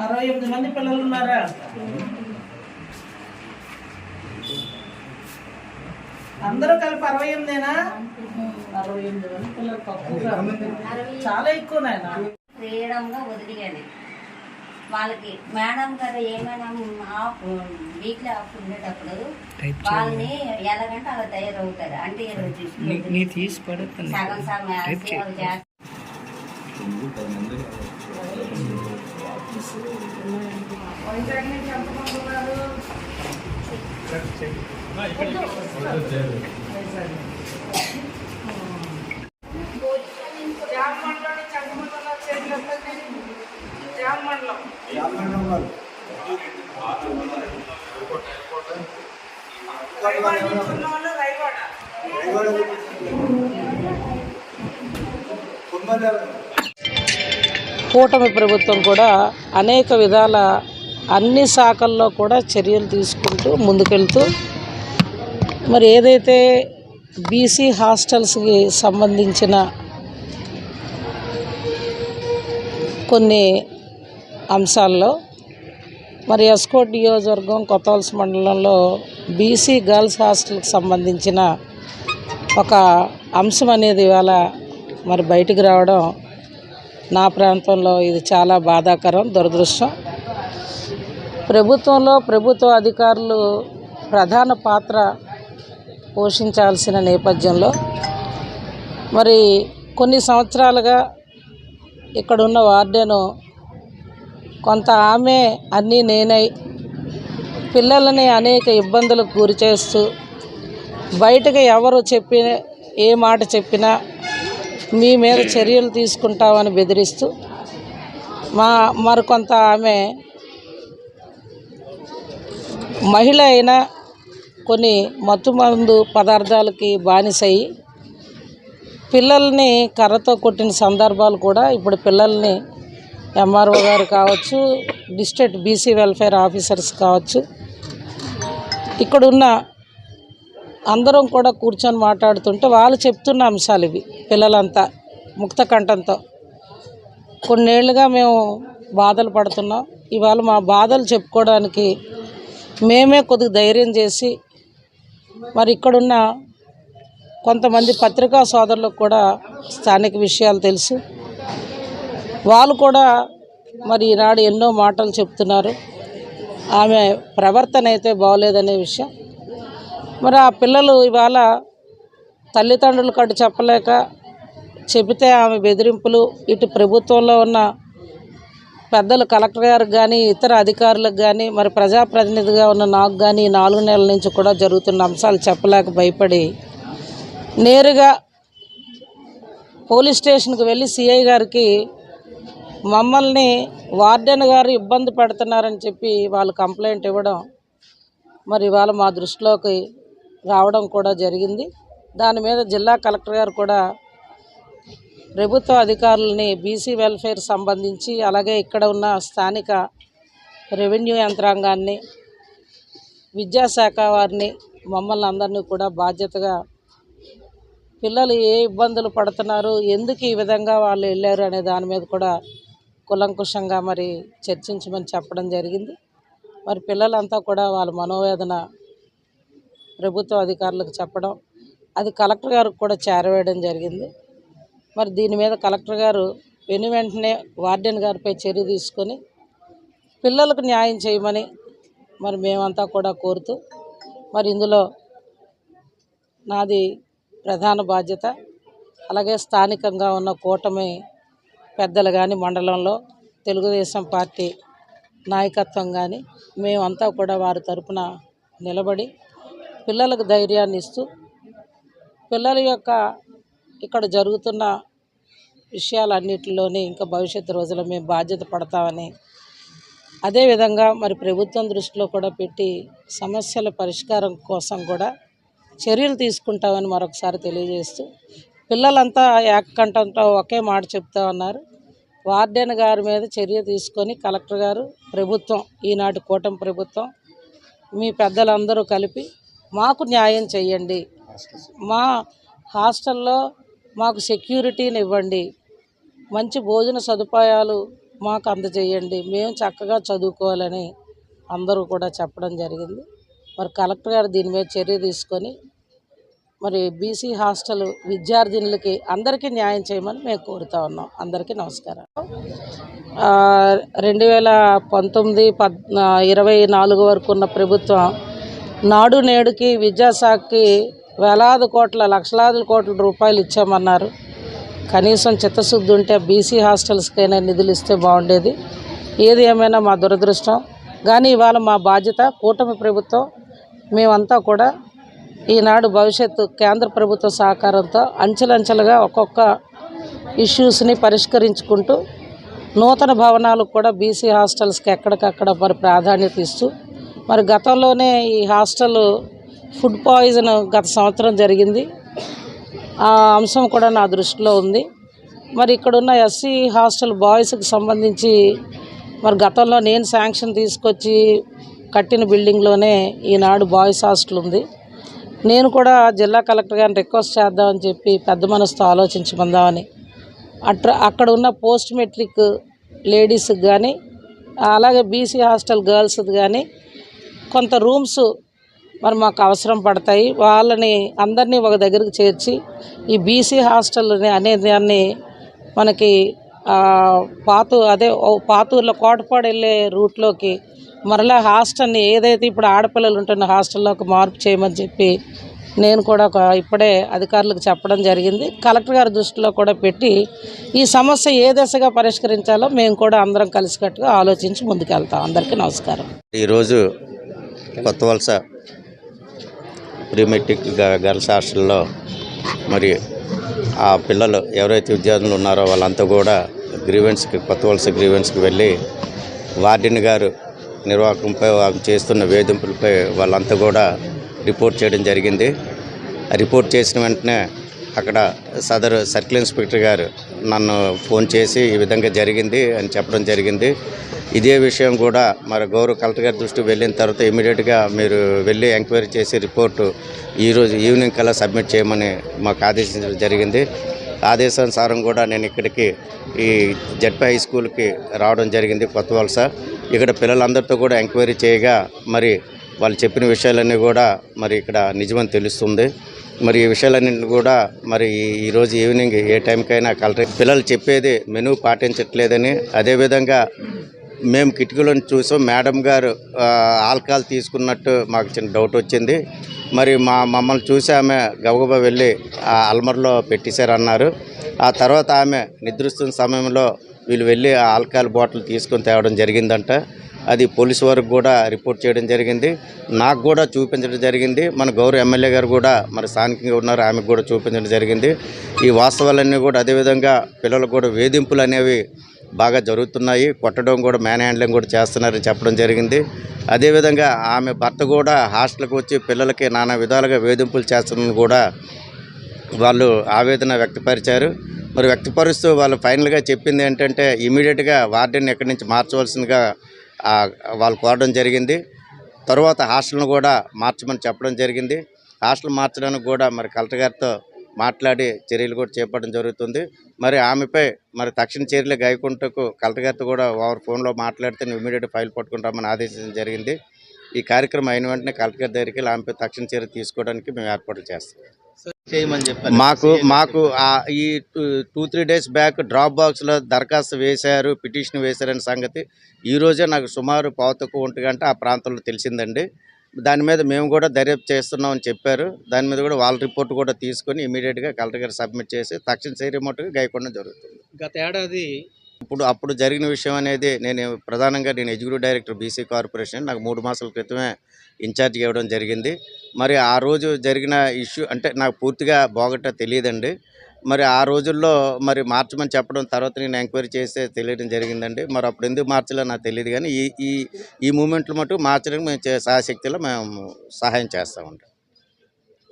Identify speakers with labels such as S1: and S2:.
S1: అరవై ఎనిమిది మంది పిల్లలు ఉన్నారా అందరూ కలిపి అరవై ఎనిమిదేనా? అరవై ఎనిమిది మంది పిల్లలు తక్కువగా చాలా ఎక్కువ నాయన.
S2: ఫ్రీడంగా వదిలేయాలి వాళ్ళకి మేడం గారు ఏమైనా ఆఫ్ వీక్లీ ఆఫ్ ఉండేటప్పుడు వాళ్ళని ఎలాగంటే అలా తయారవుతారు. అంటే సగం సగం చేస్తారు
S1: కూటమి ప్రభుత్వం కూడా అనేక విధాల అన్ని శాఖల్లో కూడా చర్యలు తీసుకుంటూ ముందుకెళ్తూ మరి ఏదైతే బీసీ హాస్టల్స్కి సంబంధించిన కొన్ని అంశాల్లో మరి ఎస్కోట్ నియోజకవర్గం కొత్తవలస మండలంలో బీసీ గర్ల్స్ హాస్టల్కి సంబంధించిన ఒక అంశం అనేది ఇవాళ మరి బయటికి రావడం నా ప్రాంతంలో ఇది చాలా బాధాకరం దురదృష్టం. ప్రభుత్వంలో ప్రభుత్వ అధికారులు ప్రధాన పాత్ర పోషించాల్సిన నేపథ్యంలో మరి కొన్ని సంవత్సరాలుగా ఇక్కడున్న వార్డెను కొంత ఆమె అన్నీ నేనై పిల్లలని అనేక ఇబ్బందులకు గురి చేస్తూ బయటకు ఎవరు చెప్పి ఏ మాట చెప్పినా మీ మీద చర్యలు తీసుకుంటామని బెదిరిస్తూ మా మరికొంత ఆమె మహిళ అయినా కొన్ని మత్తుమందు పదార్థాలకి బానిసయి. పిల్లల్ని కర్రతో కొట్టిన సందర్భాలు కూడా ఇప్పుడు పిల్లల్ని ఎంఆర్ఓ గారు కావచ్చు డిస్ట్రిక్ట్ బీసీ వెల్ఫేర్ ఆఫీసర్స్ కావచ్చు. ఇక్కడున్న అందరం కూడా కూర్చొని మాట్లాడుతుంటే వాళ్ళు చెప్తున్న అంశాలు ఇవి పిల్లలంతా ముక్త కంఠంతో. కొన్నేళ్ళుగా మేము బాధలు పడుతున్నాం. ఇవాళ మా బాధలు చెప్పుకోవడానికి మేమే కొద్దిగా ధైర్యం చేసి మరి ఇక్కడున్న కొంతమంది పత్రికా సోదరులకు కూడా స్థానిక విషయాలు తెలుసు. వాళ్ళు కూడా మరి ఈనాడు ఎన్నో మాటలు చెప్తున్నారు. ఆమె ప్రవర్తన అయితే బాగోలేదనే విషయం. మరి ఆ పిల్లలు ఇవాళ తల్లిదండ్రులు కట్టు చెప్పలేక చెబితే ఆమె బెదిరింపులు ఇటు ప్రభుత్వంలో ఉన్న పెద్దలు కలెక్టర్ గారికి కానీ ఇతర అధికారులకు కానీ మరి ప్రజాప్రతినిధిగా ఉన్న నాకు కానీ నాలుగు నెలల నుంచి కూడా జరుగుతున్న అంశాలు చెప్పలేక భయపడి నేరుగా పోలీస్ స్టేషన్కి వెళ్ళి సిఐ గారికి మమ్మల్ని వార్డెన్ గారు ఇబ్బంది పెడుతున్నారని చెప్పి వాళ్ళు కంప్లైంట్ ఇవ్వడం మరి ఇవాళ మా దృష్టిలోకి రావడం కూడా జరిగింది. దాని మీద జిల్లా కలెక్టర్ గారు కూడా ప్రభుత్వ అధికారులని బీసీ వెల్ఫేర్ సంబంధించి అలాగే ఇక్కడ ఉన్న స్థానిక రెవెన్యూ యంత్రాంగాన్ని విద్యాశాఖ వారిని మమ్మల్ని అందరినీ కూడా బాధ్యతగా పిల్లలు ఏ ఇబ్బందులు పడుతున్నారు ఎందుకు ఈ విధంగా వాళ్ళు వెళ్ళారు అనే దాని మీద కూడా కులంకుషంగా మరి చర్చించమని చెప్పడం జరిగింది. మరి పిల్లలంతా కూడా వాళ్ళ మనోవేదన ప్రభుత్వ అధికారులకు చెప్పడం అది కలెక్టర్ గారికి కూడా చేరవేయడం జరిగింది. మరి దీని మీద కలెక్టర్ గారు వెను వెంటనే వార్డెన్ గారిపై చర్య తీసుకొని పిల్లలకు న్యాయం చేయమని మరి మేమంతా కూడా కోరుతూ మరి ఇందులో నాది ప్రధాన బాధ్యత. అలాగే స్థానికంగా ఉన్న కూటమి పెద్దలు కానీ మండలంలో తెలుగుదేశం పార్టీ నాయకత్వం కానీ మేమంతా కూడా వారి తరపున నిలబడి పిల్లలకు ధైర్యాన్ని ఇస్తూ పిల్లల యొక్క ఇక్కడ జరుగుతున్న విషయాలన్నిటిలోనే ఇంకా భవిష్యత్తు రోజుల్లో మేము బాధ్యత పడతామని అదేవిధంగా మరి ప్రభుత్వం దృష్టిలో కూడా పెట్టి సమస్యల పరిష్కారం కోసం కూడా చర్యలు తీసుకుంటామని మరొకసారి తెలియజేస్తూ పిల్లలంతా ఏకకంఠంతో ఒకే మాట చెప్తా ఉన్నారు. వార్డెన్ గారి మీద చర్య తీసుకొని కలెక్టర్ గారు ప్రభుత్వం ఈనాటి కూటమి ప్రభుత్వం మీ పెద్దలందరూ కలిపి మాకు న్యాయం చేయండి మా హాస్టల్లో మాకు సెక్యూరిటీని ఇవ్వండి. మంచి భోజన సదుపాయాలు మాకు అందజేయండి. మేము చక్కగా చదువుకోవాలని అందరూ కూడా చెప్పడం జరిగింది. మరి కలెక్టర్ గారు దీని మీద చర్య తీసుకొని మరి బీసీ హాస్టల్ విద్యార్థినులకి అందరికీ న్యాయం చేయమని మేము కోరుతా ఉన్నాం. అందరికీ నమస్కారం. రెండు వేల పంతొమ్మిది పద్ ఇరవై నాలుగు వరకు ఉన్న ప్రభుత్వం నాడు నేడుకి విద్యాశాఖకి వేలాది కోట్ల లక్షలాది కోట్ల రూపాయలు ఇచ్చామన్నారు. కనీసం చిత్తశుద్ధి ఉంటే బీసీ హాస్టల్స్కైనా నిధులు ఇస్తే బాగుండేది. ఏది ఏమైనా మా దురదృష్టం. కానీ ఇవాళ మా బాధ్యత కూటమి ప్రభుత్వం మేమంతా కూడా ఈనాడు భవిష్యత్తు కేంద్ర ప్రభుత్వ సహకారంతో అంచెలంచెలుగా ఒక్కొక్క ఇష్యూస్ని పరిష్కరించుకుంటూ నూతన భవనాలకు కూడా బీసీ హాస్టల్స్కి ఎక్కడికక్కడ మరి ప్రాధాన్యత ఇస్తూ మరి గతంలోనే ఈ హాస్టల్ ఫుడ్ పాయిజన్ గత సంవత్సరం జరిగింది. ఆ అంశం కూడా నా దృష్టిలో ఉంది. మరి ఇక్కడున్న ఎస్సీ హాస్టల్ బాయ్స్కి సంబంధించి మరి గతంలో నేను శాంక్షన్ తీసుకొచ్చి కట్టిన బిల్డింగ్లోనే ఈనాడు బాయ్స్ హాస్టల్ ఉంది. నేను కూడా జిల్లా కలెక్టర్ గారిని రిక్వెస్ట్ చేద్దామని చెప్పి పెద్ద మనసుతో ఆలోచించుకుందామని. అట్ర అక్కడ ఉన్న పోస్ట్ మెట్రిక్ లేడీస్కి కానీ అలాగే బీసీ హాస్టల్ గర్ల్స్ది కానీ కొంత రూమ్స్ మరి మాకు అవసరం పడతాయి. వాళ్ళని అందరినీ ఒక దగ్గరికి చేర్చి ఈ బీసీ హాస్టల్ అనే దాన్ని మనకి పాతూ అదే పాతూరులో కోటపాడు వెళ్ళే రూట్లోకి మరలా హాస్టల్ని ఏదైతే ఇప్పుడు ఆడపిల్లలు ఉంటున్న హాస్టల్లోకి మార్పు చేయమని చెప్పి నేను కూడా ఒక ఇప్పుడే అధికారులకు చెప్పడం జరిగింది. కలెక్టర్ గారి దృష్టిలో కూడా పెట్టి ఈ సమస్య ఏ దశగా పరిష్కరించాలో మేము కూడా అందరం కలిసికట్టుగా ఆలోచించి ముందుకెళ్తాం. అందరికీ నమస్కారం.
S3: ఈరోజు కొత్త వలస ప్రీమెట్రిక్ గర్ల్స్ హాస్టల్లో మరి ఆ పిల్లలు ఎవరైతే విద్యార్థులు ఉన్నారో వాళ్ళంతా కూడా గ్రీవెన్స్కి కొత్త వలస గ్రీవెన్స్కి వెళ్ళి వార్డెన్ గారు నిర్వాహకంపై చేస్తున్న వేధింపులపై వాళ్ళంతా కూడా రిపోర్ట్ చేయడం జరిగింది. ఆ రిపోర్ట్ చేసిన వెంటనే అక్కడ సదరు సర్కిల్ ఇన్స్పెక్టర్ గారు నన్ను ఫోన్ చేసి ఈ విధంగా జరిగింది అని చెప్పడం జరిగింది. ఇదే విషయం కూడా మరి గౌరవ కలెక్టర్ గారి దృష్టికి వెళ్ళిన తర్వాత ఇమీడియట్గా మీరు వెళ్ళి ఎంక్వైరీ చేసి రిపోర్టు ఈరోజు ఈవినింగ్ కల్లా సబ్మిట్ చేయమని మాకు ఆదేశించడం జరిగింది. ఆదేశానుసారం కూడా నేను ఇక్కడికి ఈ జడ్పీ హై స్కూల్కి రావడం జరిగింది కొత్త వలస ఇక్కడ పిల్లలందరితో కూడా ఎంక్వైరీ చేయగా మరి వాళ్ళు చెప్పిన విషయాలన్నీ కూడా మరి ఇక్కడ నిజమని తెలుస్తుంది. మరి ఈ విషయాలన్నింటిని కూడా మరి ఈరోజు ఈవినింగ్ ఏ టైంకైనా కలెక్టర్ పిల్లలు చెప్పేది మెనూ పాటించట్లేదని. అదేవిధంగా మేము కిటికీలను చూసాం. మేడం గారు ఆల్కహాల్ తీసుకున్నట్టు మాకు చిన్న డౌట్ వచ్చింది. మరి మా మమ్మల్ని చూసి ఆమె గబగబా వెళ్ళి ఆ అల్మర్లో పెట్టేశారన్నారు. ఆ తర్వాత ఆమె నిద్రిస్తున్న సమయంలో వీళ్ళు వెళ్ళి ఆ ఆల్కహాల్ బాటిల్ తీసుకొని తేవడం జరిగిందంట. అది పోలీసు వారికి కూడా రిపోర్ట్ చేయడం జరిగింది. నాకు కూడా చూపించడం జరిగింది. మన గౌరవ ఎమ్మెల్యే గారు కూడా మరి స్థానికంగా ఉన్నారు. ఆమెకు కూడా చూపించడం జరిగింది. ఈ వాస్తవాలన్నీ కూడా అదేవిధంగా పిల్లలకు కూడా వేధింపులు అనేవి బాగా జరుగుతున్నాయి. కొట్టడం కూడా మ్యాన్ హ్యాండ్లింగ్ కూడా చేస్తున్నారని చెప్పడం జరిగింది. అదేవిధంగా ఆమె భర్త కూడా హాస్టల్కి వచ్చి పిల్లలకి నానా విధాలుగా వేధింపులు చేస్తున్నారని కూడా వాళ్ళు ఆవేదన వ్యక్తపరిచారు. మరి వ్యక్తపరుస్తూ వాళ్ళు ఫైనల్గా చెప్పింది ఏంటంటే ఇమీడియట్గా వార్డెన్ ఎక్కడి నుంచి మార్చవలసిందిగా వాళ్ళు కోరడం జరిగింది. తర్వాత హాస్టల్ను కూడా మార్చమని చెప్పడం జరిగింది. హాస్టల్ మార్చడానికి కూడా మరి కలెక్టర్ గారితో మాట్లాడి చర్యలు కూడా చేపట్టడం జరుగుతుంది. మరి ఆమెపై మరి తక్షణ చర్యలు గాయకుంటకు కలెక్టర్ గారితో కూడా వారు ఫోన్లో మాట్లాడితే ఇమీడియట్ ఫైల్ పట్టుకుంటామని ఆదేశించడం జరిగింది. ఈ కార్యక్రమం అయిన వెంటనే కలెక్టర్ గారి దగ్గరికి ఆమెపై తక్షణ చర్య తీసుకోవడానికి మేము ఏర్పాట్లు చేస్తాం.
S4: చేయమని చెప్పారు.
S3: మాకు మాకు ఈ two three days back drop బాక్స్లో దరఖాస్తు వేశారు పిటిషన్ వేశారనే సంగతి. ఈ రోజే నాకు సుమారు పావుతకు ఒంటి గంట ఆ ప్రాంతంలో తెలిసిందండి. దాని మీద మేము కూడా దర్యాప్తు చేస్తున్నామని చెప్పారు. దాని మీద కూడా వాళ్ళ రిపోర్ట్ కూడా తీసుకొని ఇమీడియట్గా కలెక్టర్ గారు సబ్మిట్ చేసి తక్షణ చర్య మట్టుకు గాయకుండా జరుగుతుంది.
S4: గత ఏడాది
S3: ఇప్పుడు అప్పుడు జరిగిన విషయం అనేది నేను ప్రధానంగా నేను ఎగ్జిక్యూటివ్ డైరెక్టర్ బీసీ కార్పొరేషన్ నాకు మూడు మాసాల క్రితమే ఇన్ఛార్జ్ ఇవ్వడం జరిగింది. మరి ఆ రోజు జరిగిన ఇష్యూ అంటే నాకు పూర్తిగా బాగట తెలియదండి. మరి ఆ రోజుల్లో మరి మార్చమని చెప్పడం తర్వాత నేను ఎంక్వైరీ చేస్తే తెలియడం జరిగిందండి. మరి అప్పుడు ఎందుకు మార్చాలో నాకు తెలియదు కానీ ఈ ఈ ఈ మూమెంట్లు మటు మార్చడానికి మేము చే- మేము సహాయం చేస్తామండి